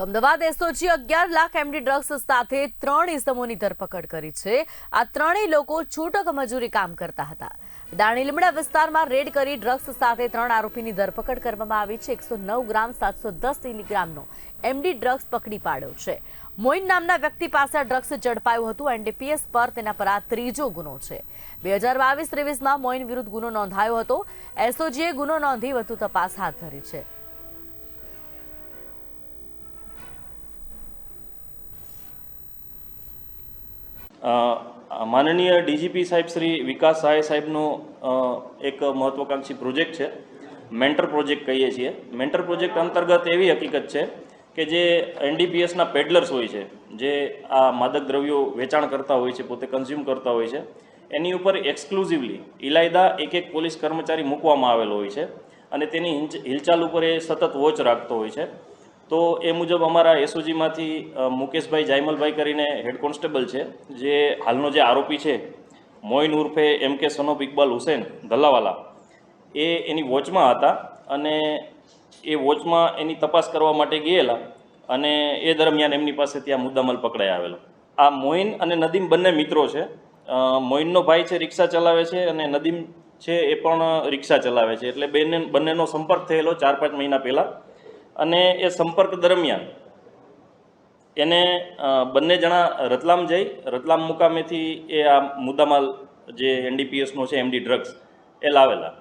તો અમદાવાદ એસઓજી અગિયાર lakh MD drugs સાથે ત્રણ ઇસમોની ધરપકડ કરી છે. આ ત્રણેય લોકો છૂટક મજૂરી કામ કરતા હતા. દાણી લીમડા વિસ્તારમાં રેડ કરી ડ્રગ્સ સાથે ત્રણ આરોપીની ધરપકડ કરવામાં આવી છે. એકસો નવ ગ્રામ, સાતસો દસ મિલીગ્રામનો એમડી ડ્રગ્સ પકડી પાડ્યો છે. મોઇન નામના વ્યક્તિ પાસે ડ્રગ્સ ઝડપાયું હતું. એનડીપીએસ પર તેના પર આ ત્રીજો ગુનો છે. બે હજાર બાવીસ ત્રેવીસમાં મોઇન વિરુદ્ધ ગુનો નોંધાયો હતો. એસઓજીએ ગુનો નોંધી વધુ તપાસ હાથ ધરી છે. માનનીય ડીજીપી સાહેબ શ્રી વિકાસ સહાય સાહેબનો એક મહત્વાકાંક્ષી પ્રોજેક્ટ છે, મેન્ટર પ્રોજેક્ટ કહીએ છીએ. મેન્ટર પ્રોજેક્ટ અંતર્ગત એવી હકીકત છે કે જે એનડીપીએસના પેડલર્સ હોય છે, જે આ માદક દ્રવ્યો વેચાણ કરતા હોય છે, પોતે કન્ઝ્યુમ કરતા હોય છે, એની ઉપર એક્સક્લુઝિવલી ઇલાયદા એક એક પોલીસ કર્મચારી મૂકવામાં આવેલો હોય છે અને તેની હિલચાલ ઉપર એ સતત વોચ રાખતો હોય છે. તો એ મુજબ અમારા એસઓજીમાંથી મુકેશભાઈ, જાયમલભાઈ કરીને હેડ કોન્સ્ટેબલ છે, જે હાલનો જે આરોપી છે, મોઇન ઉર્ફે એમ કે સનોફ ઇકબાલ હુસેન ધલ્લાવાલા એ એની વોચમાં હતા અને એ વોચમાં એની તપાસ કરવા માટે ગયેલા અને એ દરમિયાન એમની પાસે ત્યાં મુદ્દામાલ પકડાઈ આવેલો. આ મોઇન અને નદીમ બંને મિત્રો છે. મોઇનનો ભાઈ છે, રિક્ષા ચલાવે છે અને નદીમ છે એ પણ રિક્ષા ચલાવે છે. એટલે બંને, બંનેનો સંપર્ક થયેલો ચાર પાંચ મહિના પહેલાં. અને એ સંપર્ક દરમિયાન એને બંને જણા રતલામ જઈ, રતલામ મુકામેથી એ આ મુદ્દામાલ જે એનડીપીએસનો છે, એમડી ડ્રગ્સ, એ લાવેલા.